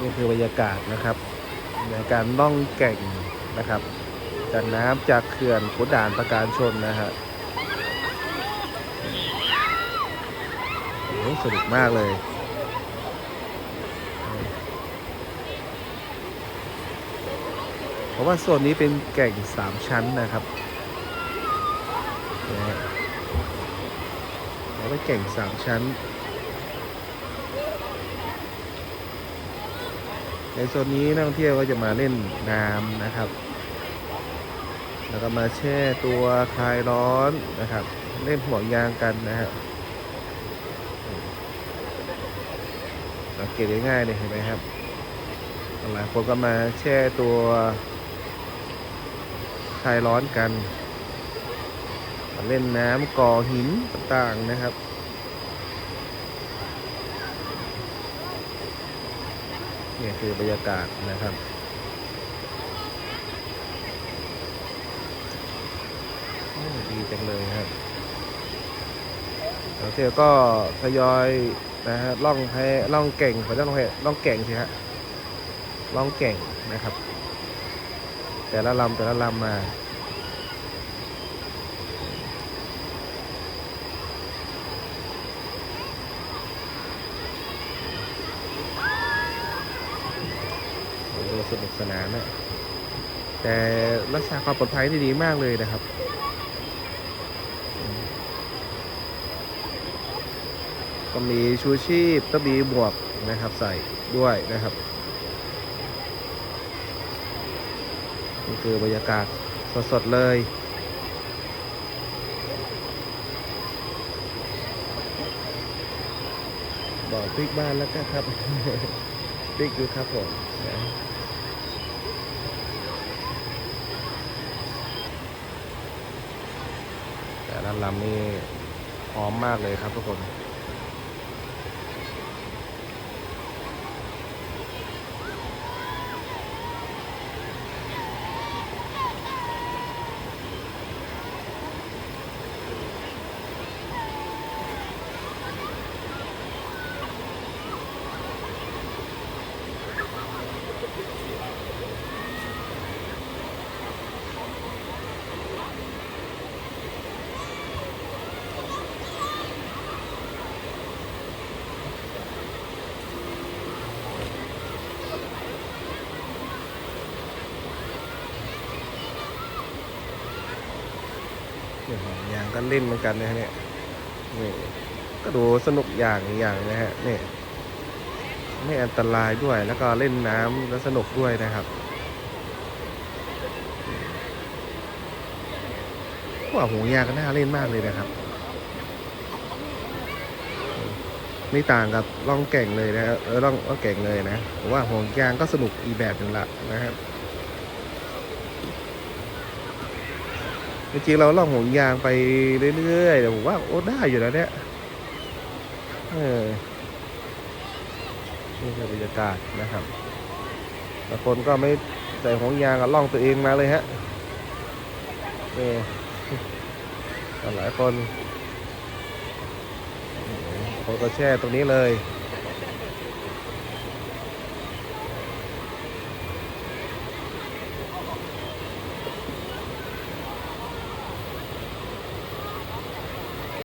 นี่คือบรรยากาศนะครับในการล่องแก่งนะครับ จากน้ำจากเขื่อนขุนด่านประการชนนะฮะโอ้สนุกมากเลยเพราะว่าโซนนี้เป็นแก่งสามชั้นนะครับนะฮะแล้วเป็นแก่งสามชั้น ในโซนนี้นักท่องเที่ยวก็จะมาเล่นน้ำนะครับ แล้วก็มาแช่ตัวคลายร้อนนะครับ เล่นห่วงยางกันนะฮะสังเกตง่ายๆเลยเห็นไหมครับหลายคนก็มาแช่ตัวคลายร้อนกัน เล่นน้ำก่อหินต่างๆนะครับ นี่คือบรรยากาศนะครับ ดีจังเลยครับเที่ยวก็ทยอยนะฮะล่องแพล่องเก่งขอเจ้าล่องแพล่องเก่งสิฮะล่องเก่งนะครับ แต่ละลำแต่ละลำมา โอ้โห สนุกสนานนะแต่รักษาความปลอดภัยได้ดีมากเลยนะครับก็มีชูชีพก็มีหมวกนะครับใส่ด้วยนะครับนี่คือบรรยากาศสดๆเลยบอกพริกบ้านแล้วก็ครับพริกดูครับผมนะแต่ ลำนี่หอมมากเลยครับทุกคน นี่ยหอมยางก็เล่นเหมือนกันนะฮะเนี่ยนี่ก็ดูสนุกอย่างอย่างนะฮะนี่ไม่อันตรายด้วยแล้วก็เล่นน้ำแล้วสนุกด้วยนะครับว่าหูยางก็น่าเล่นมากเลยนะครับไม่ต่างกับล่องแก่งเลยนะเออล่องล่องแก่งเลยนะผมว่าห่วงยางก็สนุกอีแบบหนึ่งละนะครับ จริงเราล่องหงยางไปเรื่อยๆแต่ผมว่าโอ้ได้อยู่แล้วเนี่ยเออนี่คือบรรยากาศนะครับบางคนก็ไม่ใส่หงยางก็ล่องตัวเองมาเลยฮะนี่หลายคนคนก็แช่ตรงนี้เลย